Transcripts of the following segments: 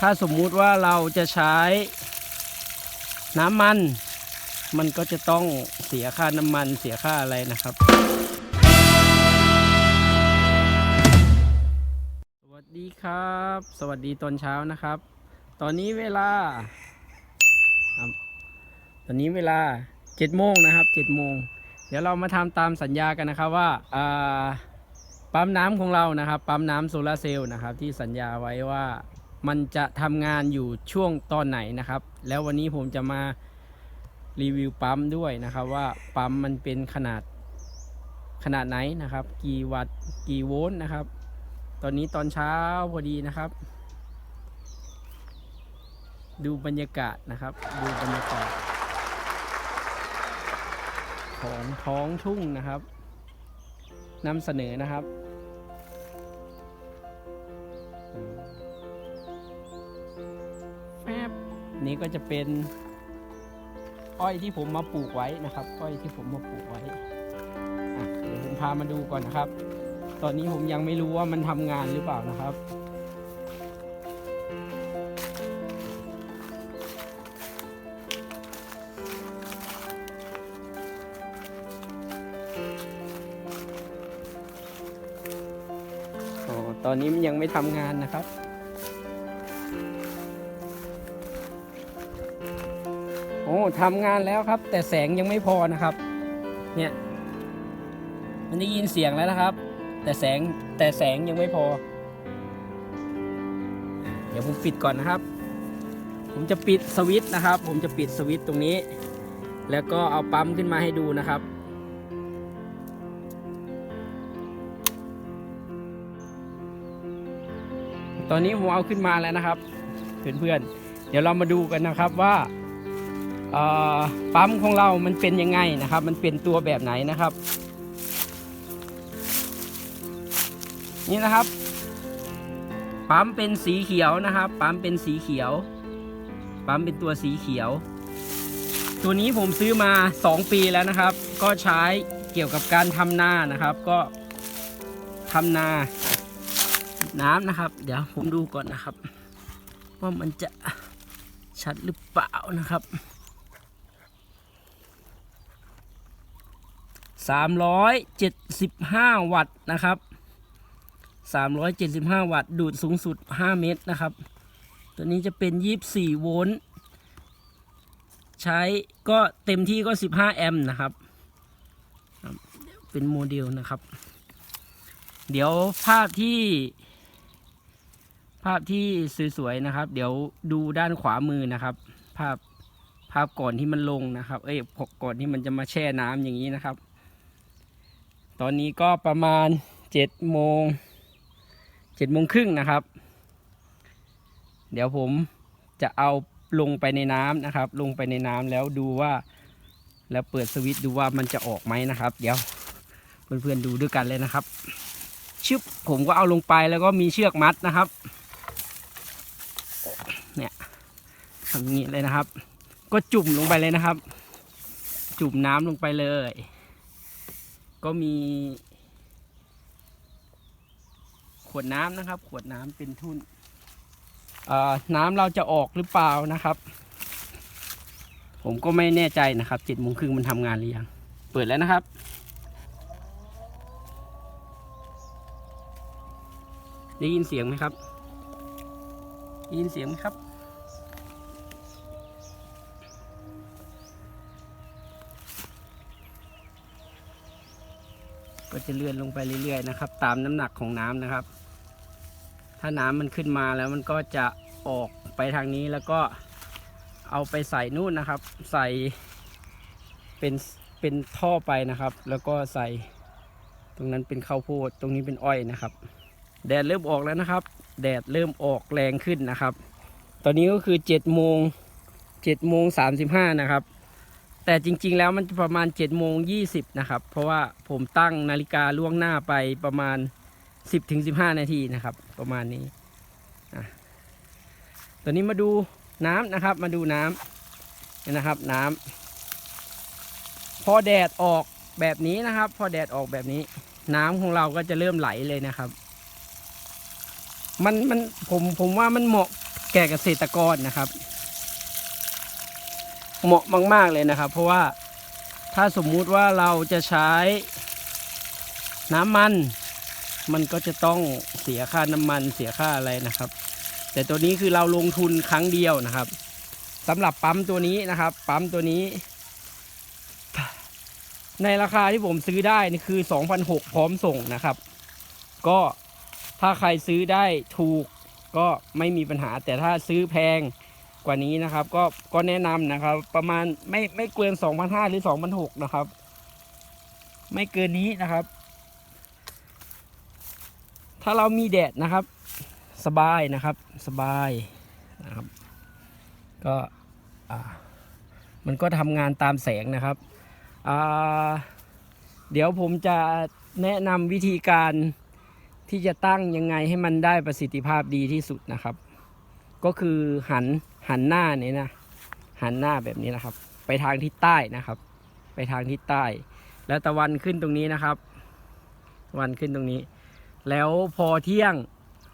ถ้าสมมุติว่าเราจะใช้น้ำมัน มันก็จะต้องเสียค่าน้ำมันเสียค่าอะไรนะครับ สวัสดีครับ สวัสดีตอนเช้านะครับ ตอนนี้เวลา ตอนนี้เวลาเจ็ดโมงนะครับเจ็ดโมง เดี๋ยวเรามาทำตามสัญญากันนะครับว่าอ่าปั๊มน้ำของเรานะครับ ปั๊มน้ำโซลาร์เซลล์นะครับ ที่สัญญาไว้ว่า มันจะทำงานอยู่ช่วงตอนไหนนะครับ แล้ววันนี้ผมจะมารีวิวปั๊มด้วยนะครับว่าปั๊มมันเป็นขนาดขนาดไหนนะครับ กี่วัตต์กี่โวลต์นะครับ ตอนนี้ตอนเช้าพอดีนะครับ ดูบรรยากาศนะครับ ดูบรรยากาศของท้องทุ่งนะครับนำเสนอนะครับ นี่ก็จะเป็นอ้อยที่ผมมาปลูกไว้นะครับ อ้อยที่ผมมาปลูกไว้เดี๋ยวผมพามาดูก่อนนะครับ ตอนนี้ผมยังไม่รู้ว่ามันทำงานหรือเปล่านะครับอ๋อตอนนี้มันยังไม่ทำงานนะครับ โอ้ทำงานแล้วครับ แต่แสงยังไม่พอนะครับ เนี่ย มันได้ยินเสียงแล้วนะครับ แต่แสงแต่แสงยังไม่พอ เดี๋ยวผมปิดก่อนนะครับ ผมจะปิดสวิตช์นะครับ ผมจะปิดสวิตช์ตรงนี้ แล้วก็เอาปั๊มขึ้นมาให้ดูนะครับตอนนี้ผมเอาขึ้นมาแล้วนะครับ เพื่อนๆเดี๋ยวเรามาดูกันนะครับว่า ปั๊มของเรามันเป็นยังไงนะครับ มันเป็นตัวแบบไหนนะครับ นี่นะครับปั๊มเป็นสีเขียวนะครับปั๊มเป็นสีเขียวปั๊มเป็นตัวสีเขียว ตัวนี้ผมซื้อมา 2 ปีแล้วนะครับ ก็ใช้เกี่ยวกับการทำนานะครับ ก็ทำนาน้ำนะครับ เดี๋ยวผมดูก่อนนะครับ ว่ามันจะชัดหรือเปล่านะครับ 375 วัตต์นะครับ 375 วัตต์ดูดสูงสุด 5 เมตรนะครับ ตัวนี้จะเป็น 24 โวลต์ใช้ก็เต็มที่ก็ 15 แอมป์นะครับ เป็นโมเดลนะครับ เดี๋ยวภาพที่ภาพที่สวยๆนะครับ เดี๋ยวดูด้านขวามือนะครับ ภาพภาพก่อนที่มันลงนะครับ เอ้ยก่อนที่มันจะมาแช่น้ำอย่างนี้นะครับ ตอนนี้ก็ประมาณเจ็ดโมงเจ็ดโมงครึ่งนะครับ เดี๋ยวผมจะเอาลงไปในน้ำนะครับ ลงไปในน้ำแล้วดูว่า แล้วเปิดสวิตช์ดูว่ามันจะออกไหมนะครับ เดี๋ยวเพื่อนๆดูด้วยกันเลยนะครับ ชึบผมก็เอาลงไปแล้วก็มีเชือกมัดนะครับ เนี่ยทำงนี้เลยนะครับ ก็จุ่มลงไปเลยนะครับ จุ่มน้ำลงไปเลย ก็มี ขวดน้ำนะครับ ขวดน้ำเป็นทุ่นเอ่อน้ำเราจะออกหรือเปล่านะครับ ผมก็ไม่แน่ใจนะครับเจ็ดโมงครึ่งมันทำงานหรือยัง เปิดแล้วนะครับได้ยินเสียงไหมครับ ได้ยินเสียงไหมครับ ก็จะเลื่อนลงไปเรื่อยๆนะครับ ตามน้ำหนักของน้ำนะครับ ถ้าน้ำมันขึ้นมาแล้วมันก็จะออกไปทางนี้แล้วก็เอาไปใส่นู่นนะครับ ใส่เป็นเป็นท่อไปนะครับ แล้วก็ใส่ตรงนั้นเป็นข้าวโพดตรงนี้เป็นอ้อยนะครับ แดดเริ่มออกแล้วนะครับ แดดเริ่มออกแรงขึ้นนะครับ ตอนนี้ก็คือ7จ็ดโมงเจ็ดโมงสามสิบห้านะครับ แต่จริงๆแล้วมันจะประมาณ7จ็ดโมงยีนะครับ เพราะว่าผมตั้งนาฬิกาล่วงหน้าไปประมาณ 10ถึง15 นาทีนะครับ ประมาณนี้ตอนนี้มาดูน้ำนะครับ มาดูน้ำนี่นะครับน้ำพอแดดออกแบบนี้นะครับ พอแดดออกแบบนี้ น้ำของเราก็จะเริ่มไหลเลยนะครับ มันมันผมผมว่ามันเหมาะแก่เกษตรกรนะครับ เหมาะมาก ๆ เลยนะครับ เพราะว่าถ้าสมมุติว่าเราจะใช้น้ำมัน มันก็จะต้องเสียค่าน้ำมันเสียค่าอะไรนะครับ แต่ตัวนี้คือเราลงทุนครั้งเดียวนะครับสำหรับปั๊มตัวนี้นะครับ ปั๊มตัวนี้ ในราคาที่ผมซื้อได้นี่คือ2,006พร้อมส่งนะครับ ก็ถ้าใครซื้อได้ถูกก็ไม่มีปัญหา แต่ถ้าซื้อแพง กว่านี้นะครับ ก็ก็แนะนำนะครับ ประมาณไม่ไม่เกิน2,500หรือ2,600นะครับ ไม่เกินนี้นะครับ ถ้าเรามีแดดนะครับ สบายนะครับสบายนะครับ ก็มันก็ทำงานตามแสงนะครับเดี๋ยวผมจะแนะนำวิธีการที่จะตั้งยังไงให้มันได้ประสิทธิภาพดีที่สุดนะครับ ก็คือหันหันหน้านี่นะหันหน้าแบบนี้นะครับ ไปทางทิศใต้นะครับ ไปทางทิศใต้ แล้วตะวันขึ้นตรงนี้นะครับตะวันขึ้นตรงนี้ แล้วพอเที่ยง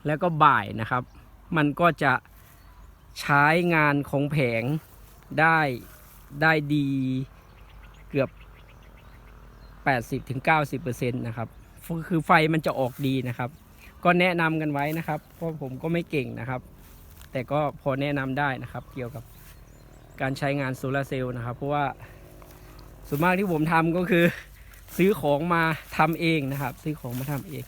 แล้วก็บ่ายนะครับ มันก็จะใช้งานของแผงได้ได้ดีเกือบ 80-90%นะครับคือไฟมันจะออกดีนะครับ ก็แนะนำกันไว้นะครับ เพราะผมก็ไม่เก่งนะครับ แต่ก็พอแนะนำได้นะครับเกี่ยวกับการใช้งานโซลาร์เซลล์นะครับ เพราะว่าส่วนมากที่ผมทำก็คือ ซื้อของมาทำเองนะครับ ซื้อของมาทำเอง